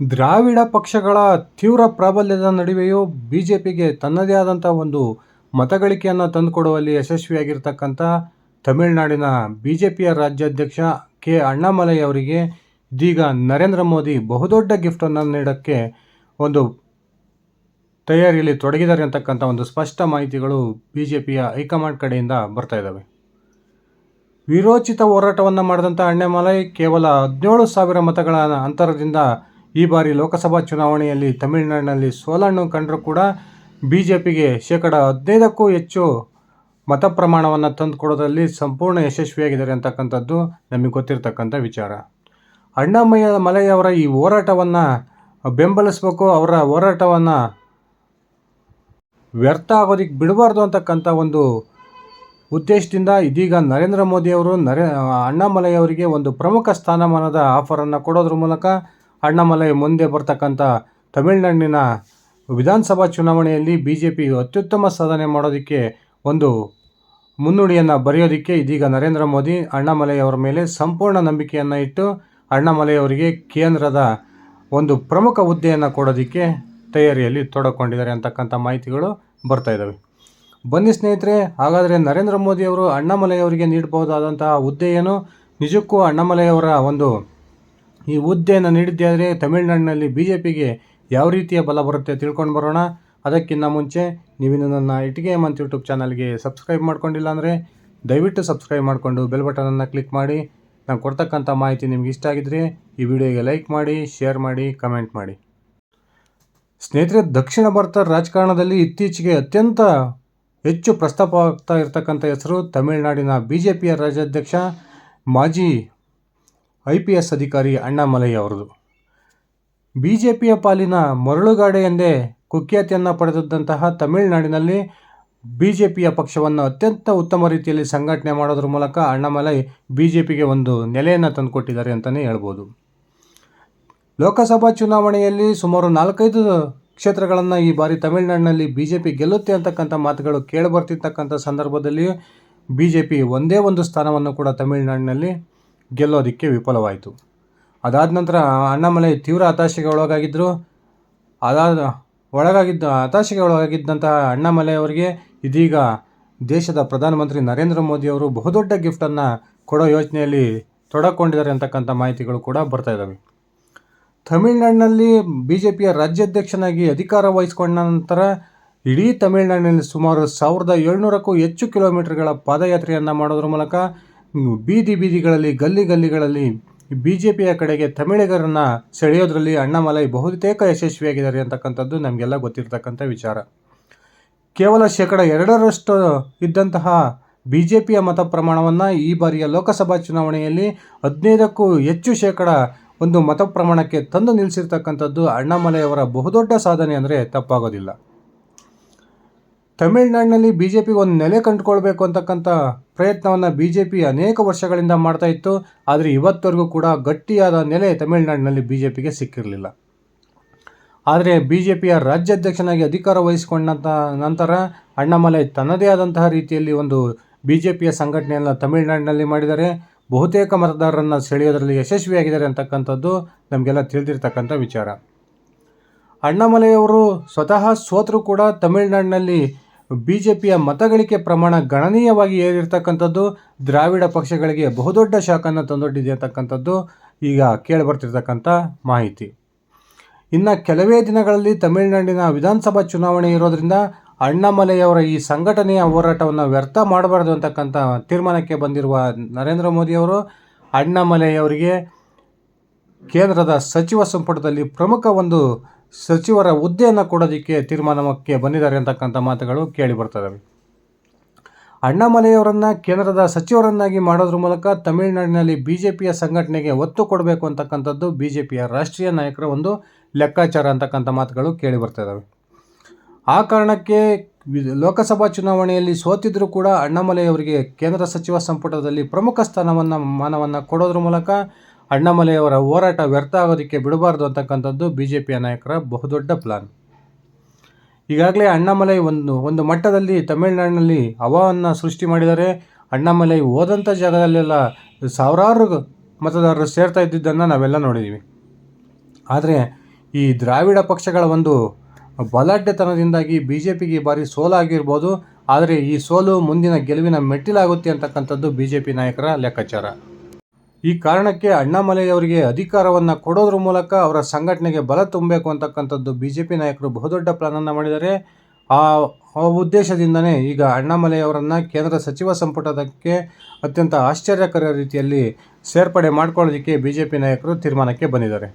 ದ್ರಾವಿಡ ಪಕ್ಷಗಳ ತೀವ್ರ ಪ್ರಾಬಲ್ಯದ ನಡುವೆಯೂ ಬಿ ಜೆ ಪಿಗೆ ತನ್ನದೇ ಆದಂಥ ಒಂದು ಮತಗಳಿಕೆಯನ್ನು ತಂದುಕೊಡುವಲ್ಲಿ ಯಶಸ್ವಿಯಾಗಿರ್ತಕ್ಕಂಥ ತಮಿಳುನಾಡಿನ ಬಿ ಜೆ ಪಿಯ ರಾಜ್ಯಾಧ್ಯಕ್ಷ ಕೆ. ಅಣ್ಣಾಮಲೈ ಅವರಿಗೆ ಇದೀಗ ನರೇಂದ್ರ ಮೋದಿ ಬಹುದೊಡ್ಡ ಗಿಫ್ಟನ್ನು ನೀಡೋಕ್ಕೆ ಒಂದು ತಯಾರಿಯಲ್ಲಿ ತೊಡಗಿದ್ದಾರೆ ಅಂತಕ್ಕಂಥ ಒಂದು ಸ್ಪಷ್ಟ ಮಾಹಿತಿಗಳು ಬಿ ಜೆ ಪಿಯ ಹೈಕಮಾಂಡ್ ಕಡೆಯಿಂದ ಬರ್ತಾ ಇದ್ದಾವೆ ವಿರೋಚಿತ ಹೋರಾಟವನ್ನು ಮಾಡಿದಂಥ ಅಣ್ಣಾಮಲೈ ಕೇವಲ ಹದಿನೇಳು ಸಾವಿರ ಮತಗಳ ಅಂತರದಿಂದ ಈ ಬಾರಿ ಲೋಕಸಭಾ ಚುನಾವಣೆಯಲ್ಲಿ ತಮಿಳುನಾಡಿನಲ್ಲಿ ಸೋಲನ್ನು ಕಂಡರೂ ಕೂಡ ಬಿ ಜೆ ಪಿಗೆ ಶೇಕಡ ಹದಿನೈದಕ್ಕೂ ಹೆಚ್ಚು ಮತ ಪ್ರಮಾಣವನ್ನು ತಂದುಕೊಡೋದ್ರಲ್ಲಿ ಸಂಪೂರ್ಣ ಯಶಸ್ವಿಯಾಗಿದ್ದಾರೆ ಅಂತಕ್ಕಂಥದ್ದು ನಮಗೆ ಗೊತ್ತಿರತಕ್ಕಂಥ ವಿಚಾರ. ಅಣ್ಣಾಮಯ್ಯ ಮಲೆಯವರ ಈ ಹೋರಾಟವನ್ನು ಬೆಂಬಲಿಸಬೇಕು, ಅವರ ಹೋರಾಟವನ್ನು ವ್ಯರ್ಥ ಆಗೋದಕ್ಕೆ ಬಿಡಬಾರ್ದು ಅಂತಕ್ಕಂಥ ಒಂದು ಉದ್ದೇಶದಿಂದ ಇದೀಗ ನರೇಂದ್ರ ಮೋದಿಯವರು ನರೇ ಅಣ್ಣಾಮಲೈ ಅವರಿಗೆ ಒಂದು ಪ್ರಮುಖ ಸ್ಥಾನಮಾನದ ಆಫರನ್ನು ಕೊಡೋದ್ರ ಮೂಲಕ ಅಣ್ಣಾಮಲೈ ಮುಂದೆ ಬರ್ತಕ್ಕಂಥ ತಮಿಳುನಾಡಿನ ವಿಧಾನಸಭಾ ಚುನಾವಣೆಯಲ್ಲಿ ಬಿ ಜೆ ಪಿ ಅತ್ಯುತ್ತಮ ಸಾಧನೆ ಮಾಡೋದಕ್ಕೆ ಒಂದು ಮುನ್ನುಡಿಯನ್ನು ಬರೆಯೋದಕ್ಕೆ ಇದೀಗ ನರೇಂದ್ರ ಮೋದಿ ಅಣ್ಣಾಮಲೈ ಅವರ ಮೇಲೆ ಸಂಪೂರ್ಣ ನಂಬಿಕೆಯನ್ನು ಇಟ್ಟು ಅಣ್ಣಾಮಲೈ ಅವರಿಗೆ ಕೇಂದ್ರದ ಒಂದು ಪ್ರಮುಖ ಹುದ್ದೆಯನ್ನು ಕೊಡೋದಕ್ಕೆ ತಯಾರಿಯಲ್ಲಿ ತೊಡಕೊಂಡಿದ್ದಾರೆ ಅಂತಕ್ಕಂಥ ಮಾಹಿತಿಗಳು ಬರ್ತಾ ಇದ್ದಾವೆ ಬನ್ನಿ ಸ್ನೇಹಿತರೆ, ಹಾಗಾದರೆ ನರೇಂದ್ರ ಮೋದಿ ಅವರು ಅಣ್ಣಾಮಲೈ ಅವರಿಗೆ ನೀಡಬಹುದಾದಂತಹ ಹುದ್ದೆ ಏನು ನಿಜಕ್ಕೂ ಅಣ್ಣಾಮಲೈ ಅವರ ಒಂದು ಈ ಹುದ್ದೆಯನ್ನು ನೀಡಿದ್ದೇ ಆದರೆ ತಮಿಳುನಾಡಿನಲ್ಲಿ ಬಿ ಜೆ ಪಿಗೆ ಯಾವ ರೀತಿಯ ಬಲ ಬರುತ್ತೆ ತಿಳ್ಕೊಂಡು ಬರೋಣ. ಅದಕ್ಕಿಂತ ಮುಂಚೆ ನೀವಿನ್ನು ನನ್ನ ಇಟಿಗೆ ಮಂತ್ ಯೂಟ್ಯೂಬ್ ಚಾನಲ್ಗೆ ಸಬ್ಸ್ಕ್ರೈಬ್ ಮಾಡ್ಕೊಂಡಿಲ್ಲ ಅಂದರೆ ದಯವಿಟ್ಟು ಸಬ್ಸ್ಕ್ರೈಬ್ ಮಾಡಿಕೊಂಡು ಬೆಲ್ ಬಟನನ್ನು ಕ್ಲಿಕ್ ಮಾಡಿ. ನಾನು ಕೊಡ್ತಕ್ಕಂಥ ಮಾಹಿತಿ ನಿಮ್ಗೆ ಇಷ್ಟ ಆಗಿದ್ರೆ ಈ ವಿಡಿಯೋಗೆ ಲೈಕ್ ಮಾಡಿ, ಶೇರ್ ಮಾಡಿ, ಕಮೆಂಟ್ ಮಾಡಿ. ಸ್ನೇಹಿತರೆ, ದಕ್ಷಿಣ ಭಾರತ ರಾಜಕಾರಣದಲ್ಲಿ ಇತ್ತೀಚೆಗೆ ಅತ್ಯಂತ ಹೆಚ್ಚು ಪ್ರಸ್ತಾಪವಾಗ್ತಾ ಇರತಕ್ಕಂಥ ಹೆಸರು ತಮಿಳುನಾಡಿನ ಬಿ ಜೆ ಪಿಯ ರಾಜ್ಯಾಧ್ಯಕ್ಷ ಮಾಜಿ ಐ ಪಿ ಎಸ್ ಅಧಿಕಾರಿ ಅಣ್ಣಾಮಲೈ ಅವರದು. ಬಿ ಜೆ ಪಿಯ ಪಾಲಿನ ಮರಳುಗಾಡೆ ಎಂದೇ ಕುಖ್ಯಾತಿಯನ್ನು ಪಡೆದಿದ್ದಂತಹ ತಮಿಳುನಾಡಿನಲ್ಲಿ ಬಿ ಜೆ ಪಿಯ ಪಕ್ಷವನ್ನು ಅತ್ಯಂತ ಉತ್ತಮ ರೀತಿಯಲ್ಲಿ ಸಂಘಟನೆ ಮಾಡೋದ್ರ ಮೂಲಕ ಅಣ್ಣಾಮಲೈ ಬಿ ಜೆ ಪಿಗೆ ಒಂದು ನೆಲೆಯನ್ನು ತಂದುಕೊಟ್ಟಿದ್ದಾರೆ ಅಂತಲೇ ಹೇಳ್ಬೋದು. ಲೋಕಸಭಾ ಚುನಾವಣೆಯಲ್ಲಿ ಸುಮಾರು ನಾಲ್ಕೈದು ಕ್ಷೇತ್ರಗಳನ್ನು ಈ ಬಾರಿ ತಮಿಳುನಾಡಿನಲ್ಲಿ ಬಿ ಜೆ ಪಿ ಗೆಲ್ಲುತ್ತೆ ಅಂತಕ್ಕಂಥ ಮಾತುಗಳು ಕೇಳಿಬರ್ತಿರ್ತಕ್ಕಂಥ ಸಂದರ್ಭದಲ್ಲಿ ಬಿ ಜೆ ಪಿ ಒಂದೇ ಒಂದು ಸ್ಥಾನವನ್ನು ಕೂಡ ತಮಿಳುನಾಡಿನಲ್ಲಿ ಗೆಲ್ಲೋದಕ್ಕೆ ವಿಫಲವಾಯಿತು. ಅದಾದ ನಂತರ ಅಣ್ಣಾಮಲೈ ತೀವ್ರ ಹತಾಶೆಗೆ ಒಳಗಾಗಿದ್ದರು ಅದಾದ ಒಳಗಾಗಿದ್ದ ಹತಾಶೆಗೆ ಒಳಗಾಗಿದ್ದಂತಹ ಅಣ್ಣಾಮಲೈ ಅವರಿಗೆ ಇದೀಗ ದೇಶದ ಪ್ರಧಾನಮಂತ್ರಿ ನರೇಂದ್ರ ಮೋದಿ ಅವರು ಬಹುದೊಡ್ಡ ಗಿಫ್ಟನ್ನು ಕೊಡೋ ಯೋಚನೆಯಲ್ಲಿ ತೊಡಕೊಂಡಿದ್ದಾರೆ ಅಂತಕ್ಕಂಥ ಮಾಹಿತಿಗಳು ಕೂಡ ಬರ್ತಾ ಇದ್ದಾವೆ ತಮಿಳುನಾಡಿನಲ್ಲಿ ಬಿ ಜೆ ಪಿಯ ರಾಜ್ಯಾಧ್ಯಕ್ಷನಾಗಿ ಅಧಿಕಾರ ವಹಿಸಿಕೊಂಡ ನಂತರ ಇಡೀ ತಮಿಳುನಾಡಿನಲ್ಲಿ ಸುಮಾರು ಸಾವಿರದ ಏಳ್ನೂರಕ್ಕೂ ಹೆಚ್ಚು ಕಿಲೋಮೀಟರ್ಗಳ ಪಾದಯಾತ್ರೆಯನ್ನು ಮಾಡೋದ್ರ ಮೂಲಕ ಬೀದಿ ಬೀದಿಗಳಲ್ಲಿ, ಗಲ್ಲಿ ಗಲ್ಲಿಗಳಲ್ಲಿ ಬಿ ಜೆ ಪಿಯ ಕಡೆಗೆ ತಮಿಳಿಗರನ್ನು ಸೆಳೆಯೋದ್ರಲ್ಲಿ ಅಣ್ಣಾಮಲೈ ಬಹುತೇಕ ಯಶಸ್ವಿಯಾಗಿದ್ದಾರೆ ಅಂತಕ್ಕಂಥದ್ದು ನಮಗೆಲ್ಲ ಗೊತ್ತಿರತಕ್ಕಂಥ ವಿಚಾರ. ಕೇವಲ ಶೇಕಡ ಎರಡರಷ್ಟು ಇದ್ದಂತಹ ಬಿ ಜೆ ಪಿಯ ಮತ ಪ್ರಮಾಣವನ್ನು ಈ ಬಾರಿಯ ಲೋಕಸಭಾ ಚುನಾವಣೆಯಲ್ಲಿ ಹದಿನೈದಕ್ಕೂ ಹೆಚ್ಚು ಶೇಕಡ ಒಂದು ಮತ ಪ್ರಮಾಣಕ್ಕೆ ತಂದು ನಿಲ್ಲಿಸಿರ್ತಕ್ಕಂಥದ್ದು ಅಣ್ಣಾಮಲೈ ಅವರ ಬಹುದೊಡ್ಡ ಸಾಧನೆ ಅಂದರೆ ತಪ್ಪಾಗೋದಿಲ್ಲ. ತಮಿಳುನಾಡಿನಲ್ಲಿ ಬಿ ಜೆ ಪಿಗೆ ಒಂದು ನೆಲೆ ಕಂಡುಕೊಳ್ಬೇಕು ಅಂತಕ್ಕಂಥ ಪ್ರಯತ್ನವನ್ನು ಬಿ ಜೆ ಪಿ ಅನೇಕ ವರ್ಷಗಳಿಂದ ಮಾಡ್ತಾ ಇತ್ತು. ಆದರೆ ಇವತ್ತವರೆಗೂ ಕೂಡ ಗಟ್ಟಿಯಾದ ನೆಲೆ ತಮಿಳುನಾಡಿನಲ್ಲಿ ಬಿ ಜೆ ಪಿಗೆ ಸಿಕ್ಕಿರಲಿಲ್ಲ. ಆದರೆ ಬಿ ಜೆ ಪಿಯ ರಾಜ್ಯಾಧ್ಯಕ್ಷನಾಗಿ ಅಧಿಕಾರ ವಹಿಸಿಕೊಂಡಂಥ ನಂತರ ಅಣ್ಣಾಮಲೈ ತನ್ನದೇ ಆದಂತಹ ರೀತಿಯಲ್ಲಿ ಒಂದು ಬಿ ಜೆ ಪಿಯ ಸಂಘಟನೆಯನ್ನು ತಮಿಳುನಾಡಿನಲ್ಲಿ ಮಾಡಿದರೆ ಬಹುತೇಕ ಮತದಾರರನ್ನು ಸೆಳೆಯೋದರಲ್ಲಿ ಯಶಸ್ವಿಯಾಗಿದ್ದಾರೆ ಅಂತಕ್ಕಂಥದ್ದು ನಮಗೆಲ್ಲ ತಿಳಿದಿರ್ತಕ್ಕಂಥ ವಿಚಾರ. ಅಣ್ಣಾಮಲೆಯವರು ಸ್ವತಃ ಸೋತರೂ ಕೂಡ ತಮಿಳುನಾಡಿನಲ್ಲಿ ಬಿ ಜೆ ಪಿಯ ಮತಗಳಿಕೆ ಪ್ರಮಾಣ ಗಣನೀಯವಾಗಿ ಏರಿರ್ತಕ್ಕಂಥದ್ದು, ದ್ರಾವಿಡ ಪಕ್ಷಗಳಿಗೆ ಬಹುದೊಡ್ಡ ಶಾಖನ್ನು ತಂದೊಡ್ಡಿದೆ ಅಂತಕ್ಕಂಥದ್ದು ಈಗ ಕೇಳಿಬರ್ತಿರ್ತಕ್ಕಂಥ ಮಾಹಿತಿ. ಇನ್ನು ಕೆಲವೇ ದಿನಗಳಲ್ಲಿ ತಮಿಳುನಾಡಿನ ವಿಧಾನಸಭಾ ಚುನಾವಣೆ ಇರೋದರಿಂದ ಅಣ್ಣಾಮಲೈಯವರ ಈ ಸಂಘಟನೆಯ ಹೋರಾಟವನ್ನು ವ್ಯರ್ಥ ಮಾಡಬಾರ್ದು ಅಂತಕ್ಕಂಥ ತೀರ್ಮಾನಕ್ಕೆ ಬಂದಿರುವ ನರೇಂದ್ರ ಮೋದಿಯವರು ಅಣ್ಣಾಮಲೆಯವರಿಗೆ ಕೇಂದ್ರದ ಸಚಿವ ಸಂಪುಟದಲ್ಲಿ ಪ್ರಮುಖ ಒಂದು ಸಚಿವರ ಹುದ್ದೆಯನ್ನು ಕೊಡೋದಕ್ಕೆ ತೀರ್ಮಾನಕ್ಕೆ ಬಂದಿದ್ದಾರೆ ಅಂತಕ್ಕಂಥ ಮಾತುಗಳು ಕೇಳಿ ಬರ್ತದವೆ ಅಣ್ಣಾಮಲೆಯವರನ್ನು ಕೇಂದ್ರದ ಸಚಿವರನ್ನಾಗಿ ಮಾಡೋದ್ರ ಮೂಲಕ ತಮಿಳುನಾಡಿನಲ್ಲಿ ಬಿ ಜೆ ಪಿಯ ಸಂಘಟನೆಗೆ ಒತ್ತು ಕೊಡಬೇಕು ಅಂತಕ್ಕಂಥದ್ದು ಬಿ ಜೆ ಪಿಯ ರಾಷ್ಟ್ರೀಯ ನಾಯಕರ ಒಂದು ಲೆಕ್ಕಾಚಾರ ಅಂತಕ್ಕಂಥ ಮಾತುಗಳು ಕೇಳಿ ಬರ್ತದವೆ ಆ ಕಾರಣಕ್ಕೆ ಲೋಕಸಭಾ ಚುನಾವಣೆಯಲ್ಲಿ ಸೋತಿದ್ರೂ ಕೂಡ ಅಣ್ಣಾಮಲೆಯವರಿಗೆ ಕೇಂದ್ರ ಸಚಿವ ಸಂಪುಟದಲ್ಲಿ ಪ್ರಮುಖ ಸ್ಥಾನವನ್ನು, ಮಾನವನ್ನು ಕೊಡೋದ್ರ ಮೂಲಕ ಅಣ್ಣಾಮಲೈ ಅವರ ಹೋರಾಟ ವ್ಯರ್ಥ ಆಗೋದಕ್ಕೆ ಬಿಡಬಾರ್ದು ಅಂತಕ್ಕಂಥದ್ದು ಬಿ ಜೆ ಪಿಯ ನಾಯಕರ ಬಹುದೊಡ್ಡ ಪ್ಲಾನ್ ಈಗಾಗಲೇ ಅಣ್ಣಾಮಲೈ ಒಂದು ಒಂದು ಮಟ್ಟದಲ್ಲಿ ತಮಿಳುನಾಡಿನಲ್ಲಿ ಹವಾವನ್ನು ಸೃಷ್ಟಿ ಮಾಡಿದರೆ ಅಣ್ಣಾಮಲೈ ಹೋದಂಥ ಜಾಗದಲ್ಲೆಲ್ಲ ಸಾವಿರಾರು ಮತದಾರರು ಸೇರ್ತಾ ಇದ್ದಿದ್ದನ್ನು ನಾವೆಲ್ಲ ನೋಡಿದ್ದೀವಿ ಆದರೆ ಈ ದ್ರಾವಿಡ ಪಕ್ಷಗಳ ಒಂದು ಬಲಾಢ್ಯತನದಿಂದಾಗಿ ಬಿ ಜೆ ಪಿಗೆ ಭಾರಿ ಸೋಲಾಗಿರ್ಬೋದು ಆದರೆ ಈ ಸೋಲು ಮುಂದಿನ ಗೆಲುವಿನ ಮೆಟ್ಟಿಲಾಗುತ್ತೆ ಅಂತಕ್ಕಂಥದ್ದು ಬಿ ಜೆ ಪಿ ನಾಯಕರ ಲೆಕ್ಕಾಚಾರ. ಈ ಕಾರಣಕ್ಕೆ ಅಣ್ಣಾಮಲೈಯವರಿಗೆ ಅಧಿಕಾರವನ್ನು ಕೊಡೋದ್ರ ಮೂಲಕ ಅವರ ಸಂಘಟನೆಗೆ ಬಲ ತುಂಬಬೇಕು ಅಂತಕ್ಕಂಥದ್ದು ಬಿ ಜೆ ಪಿ ನಾಯಕರು ಬಹುದೊಡ್ಡ ಪ್ಲಾನನ್ನು ಮಾಡಿದ್ದಾರೆ. ಆ ಉದ್ದೇಶದಿಂದನೇ ಈಗ ಅಣ್ಣಾಮಲೈಯವರನ್ನು ಕೇಂದ್ರ ಸಚಿವ ಸಂಪುಟದಕ್ಕೆ ಅತ್ಯಂತ ಆಶ್ಚರ್ಯಕರ ರೀತಿಯಲ್ಲಿ ಸೇರ್ಪಡೆ ಮಾಡ್ಕೊಳ್ಳೋದಕ್ಕೆ ಬಿ ಜೆ ಪಿ ನಾಯಕರು ತೀರ್ಮಾನಕ್ಕೆ ಬಂದಿದ್ದಾರೆ.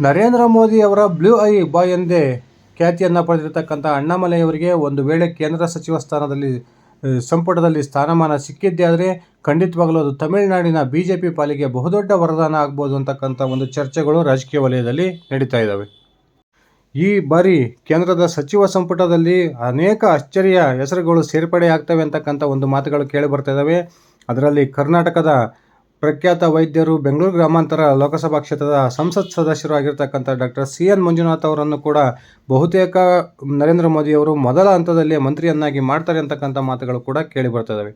ನರೇಂದ್ರ ಮೋದಿ ಅವರ ಬ್ಲೂ ಐ ಬಾಯ್ ಎಂದೇ ಖ್ಯಾತಿಯನ್ನು ಪಡೆದಿರತಕ್ಕಂಥ ಅಣ್ಣಾಮಲೆಯವರಿಗೆ ಒಂದು ವೇಳೆ ಕೇಂದ್ರ ಸಚಿವ ಸ್ಥಾನದಲ್ಲಿ ಸಂಪುಟದಲ್ಲಿ ಸ್ಥಾನಮಾನ ಸಿಕ್ಕಿದ್ದೇ ಆದರೆ ಖಂಡಿತವಾಗಲೂ ಅದು ತಮಿಳುನಾಡಿನ ಬಿ ಜೆ ಪಿ ಪಾಲಿಗೆ ಬಹುದೊಡ್ಡ ವರದಾನ ಆಗ್ಬೋದು ಅಂತಕ್ಕಂಥ ಒಂದು ಚರ್ಚೆಗಳು ರಾಜಕೀಯ ವಲಯದಲ್ಲಿ ನಡೀತಾ ಇದ್ದಾವೆ ಈ ಬಾರಿ ಕೇಂದ್ರದ ಸಚಿವ ಸಂಪುಟದಲ್ಲಿ ಅನೇಕ ಅಚ್ಚರಿಯ ಹೆಸರುಗಳು ಸೇರ್ಪಡೆ ಆಗ್ತವೆ ಅಂತಕ್ಕಂಥ ಒಂದು ಮಾತುಗಳು ಕೇಳಿ ಬರ್ತಾ ಇದ್ದಾವೆ ಅದರಲ್ಲಿ ಕರ್ನಾಟಕದ ಪ್ರಖ್ಯಾತ ವೈದ್ಯರು ಬೆಂಗಳೂರು ಗ್ರಾಮಾಂತರ ಲೋಕಸಭಾ ಕ್ಷೇತ್ರದ ಸಂಸತ್ ಸದಸ್ಯರು ಆಗಿರ್ತಕ್ಕಂಥ ಡಾಕ್ಟರ್ ಸಿ ಎನ್ ಮಂಜುನಾಥ್ ಅವರನ್ನು ಕೂಡ ಬಹುತೇಕ ನರೇಂದ್ರ ಮೋದಿಯವರು ಮೊದಲ ಹಂತದಲ್ಲಿ ಮಂತ್ರಿಯನ್ನಾಗಿ ಮಾಡ್ತಾರೆ ಅಂತಕ್ಕಂಥ ಮಾತುಗಳು ಕೂಡ ಕೇಳಿ ಬರ್ತದವೆ.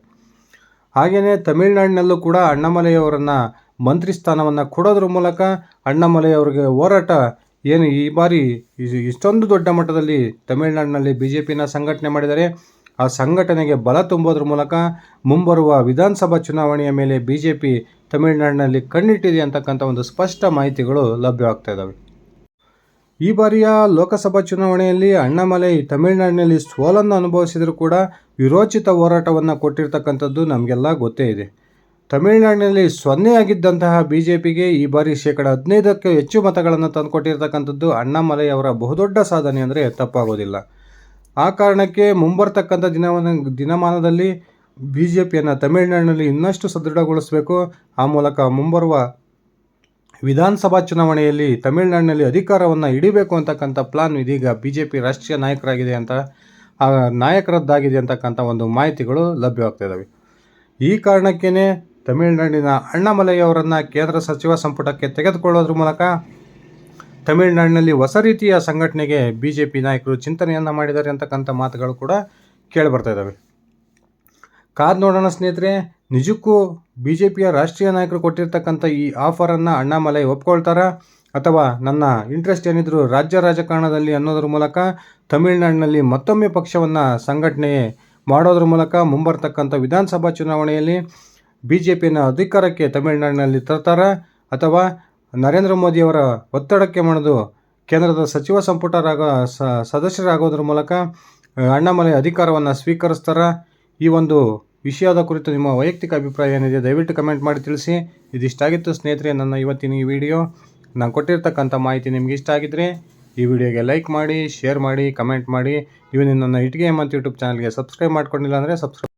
ಹಾಗೆಯೇ ತಮಿಳುನಾಡಿನಲ್ಲೂ ಕೂಡ ಅಣ್ಣಾಮಲೈಯವರನ್ನು ಮಂತ್ರಿ ಸ್ಥಾನವನ್ನು ಕೊಡೋದ್ರ ಮೂಲಕ ಅಣ್ಣಾಮಲೆಯವರಿಗೆ ಹೋರಾಟ ಏನು ಈ ಬಾರಿ ಇಷ್ಟೊಂದು ದೊಡ್ಡ ಮಟ್ಟದಲ್ಲಿ ತಮಿಳುನಾಡಿನಲ್ಲಿ ಬಿ ಜೆ ಪಿನ ಸಂಘಟನೆ ಮಾಡಿದರೆ ಆ ಸಂಘಟನೆಗೆ ಬಲ ತುಂಬೋದ್ರ ಮೂಲಕ ಮುಂಬರುವ ವಿಧಾನಸಭಾ ಚುನಾವಣೆಯ ಮೇಲೆ ಬಿ ಜೆ ಪಿ ತಮಿಳುನಾಡಿನಲ್ಲಿ ಕಣ್ಣಿಟ್ಟಿದೆ ಅಂತಕ್ಕಂಥ ಒಂದು ಸ್ಪಷ್ಟ ಮಾಹಿತಿಗಳು ಲಭ್ಯವಾಗ್ತಾ ಇದ್ದಾವೆ. ಈ ಬಾರಿಯ ಲೋಕಸಭಾ ಚುನಾವಣೆಯಲ್ಲಿ ಅಣ್ಣಾಮಲೈ ತಮಿಳುನಾಡಿನಲ್ಲಿ ಸೋಲನ್ನು ಅನುಭವಿಸಿದರೂ ಕೂಡ ವಿರೋಚಿತ ಹೋರಾಟವನ್ನು ಕೊಟ್ಟಿರ್ತಕ್ಕಂಥದ್ದು ನಮಗೆಲ್ಲ ಗೊತ್ತೇ ಇದೆ. ತಮಿಳುನಾಡಿನಲ್ಲಿ ಸೊನ್ನೆಯಾಗಿದ್ದಂತಹ ಬಿ ಜೆ ಪಿಗೆ ಈ ಬಾರಿ ಶೇಕಡ ಹದಿನೈದಕ್ಕೆ ಹೆಚ್ಚು ಮತಗಳನ್ನು ತಂದುಕೊಟ್ಟಿರ್ತಕ್ಕಂಥದ್ದು ಅಣ್ಣಾಮಲೈ ಅವರ ಬಹುದೊಡ್ಡ ಸಾಧನೆ ಅಂದರೆ ತಪ್ಪಾಗೋದಿಲ್ಲ. ಆ ಕಾರಣಕ್ಕೆ ಮುಂಬರ್ತಕ್ಕಂಥ ದಿನವನ್ನ ದಿನಮಾನದಲ್ಲಿ ಬಿ ಜೆ ಪಿಯನ್ನು ತಮಿಳುನಾಡಿನಲ್ಲಿ ಇನ್ನಷ್ಟು ಸದೃಢಗೊಳಿಸಬೇಕು, ಆ ಮೂಲಕ ಮುಂಬರುವ ವಿಧಾನಸಭಾ ಚುನಾವಣೆಯಲ್ಲಿ ತಮಿಳುನಾಡಿನಲ್ಲಿ ಅಧಿಕಾರವನ್ನು ಹಿಡಿಬೇಕು ಅಂತಕ್ಕಂಥ ಪ್ಲಾನ್ ಇದೀಗ ಬಿ ಜೆ ಪಿ ರಾಷ್ಟ್ರೀಯ ನಾಯಕರಾಗಿದೆ ಅಂತ, ಆ ನಾಯಕರದ್ದಾಗಿದೆ ಅಂತಕ್ಕಂಥ ಒಂದು ಮಾಹಿತಿಗಳು ಲಭ್ಯವಾಗ್ತಾ ಇದ್ದಾವೆ ಈ ಕಾರಣಕ್ಕೇ ತಮಿಳುನಾಡಿನ ಅಣ್ಣಾಮಲೈಯವರನ್ನು ಕೇಂದ್ರ ಸಚಿವ ಸಂಪುಟಕ್ಕೆ ತೆಗೆದುಕೊಳ್ಳೋದ್ರ ಮೂಲಕ ತಮಿಳುನಾಡಿನಲ್ಲಿ ಹೊಸ ರೀತಿಯ ಸಂಘಟನೆಗೆ ಬಿ ಜೆ ಪಿ ನಾಯಕರು ಚಿಂತನೆಯನ್ನು ಮಾಡಿದ್ದಾರೆ ಅಂತಕ್ಕಂಥ ಮಾತುಗಳು ಕೂಡ ಕೇಳಿಬರ್ತಾ ಇದ್ದಾವೆ ಕಾದ್ ನೋಡೋಣ ಸ್ನೇಹಿತರೆ, ನಿಜಕ್ಕೂ ಬಿ ಜೆ ಪಿಯ ರಾಷ್ಟ್ರೀಯ ನಾಯಕರು ಕೊಟ್ಟಿರ್ತಕ್ಕಂಥ ಈ ಆಫರನ್ನು ಅಣ್ಣಾಮಲೈ ಒಪ್ಕೊಳ್ತಾರಾ? ಅಥವಾ ನನ್ನ ಇಂಟ್ರೆಸ್ಟ್ ಏನಿದ್ರು ರಾಜ್ಯ ರಾಜಕಾರಣದಲ್ಲಿ ಅನ್ನೋದ್ರ ಮೂಲಕ ತಮಿಳುನಾಡಿನಲ್ಲಿ ಮತ್ತೊಮ್ಮೆ ಪಕ್ಷವನ್ನು ಸಂಘಟನೆ ಮಾಡೋದ್ರ ಮೂಲಕ ಮುಂಬರ್ತಕ್ಕಂಥ ವಿಧಾನಸಭಾ ಚುನಾವಣೆಯಲ್ಲಿ ಬಿ ಜೆ ಪಿಯನ್ನು ಅಧಿಕಾರಕ್ಕೆ ತಮಿಳುನಾಡಿನಲ್ಲಿ ತರ್ತಾರ? ಅಥವಾ ನರೇಂದ್ರ ಮೋದಿಯವರ ಒತ್ತಡಕ್ಕೆ ಮಣಿದು ಕೇಂದ್ರದ ಸಚಿವ ಸಂಪುಟರಾಗ ಸದಸ್ಯರಾಗೋದ್ರ ಮೂಲಕ, ಅಣ್ಣಾಮಲೈ ಅಧಿಕಾರವನ್ನು ಸ್ವೀಕರಿಸ್ತಾರ? ಈ ಒಂದು ವಿಷಯದ ಕುರಿತು ನಿಮ್ಮ ವೈಯಕ್ತಿಕ ಅಭಿಪ್ರಾಯ ಏನಿದೆ ದಯವಿಟ್ಟು ಕಮೆಂಟ್ ಮಾಡಿ ತಿಳಿಸಿ. ಇದಿಷ್ಟಾಗಿತ್ತು ಸ್ನೇಹಿತರೆ, ನನ್ನ ಇವತ್ತಿನ ಈ ವಿಡಿಯೋ. ನಾನು ಕೊಟ್ಟಿರ್ತಕ್ಕಂಥ ಮಾಹಿತಿ ನಿಮ್ಗೆ ಇಷ್ಟ ಆಗಿದ್ರೆ ಈ ವಿಡಿಯೋಗೆ ಲೈಕ್ ಮಾಡಿ, ಶೇರ್ ಮಾಡಿ, ಕಮೆಂಟ್ ಮಾಡಿ. ಇವನು ನನ್ನ ಇಟ್ಟಿಗೆ ಮತ್ತು ಯೂಟ್ಯೂಬ್ ಚಾನಲ್ಗೆ ಸಬ್ಸ್ಕ್ರೈಬ್ ಮಾಡ್ಕೊಂಡಿಲ್ಲ ಅಂದರೆ ಸಬ್ಸ್ಕ್ರೈಬ್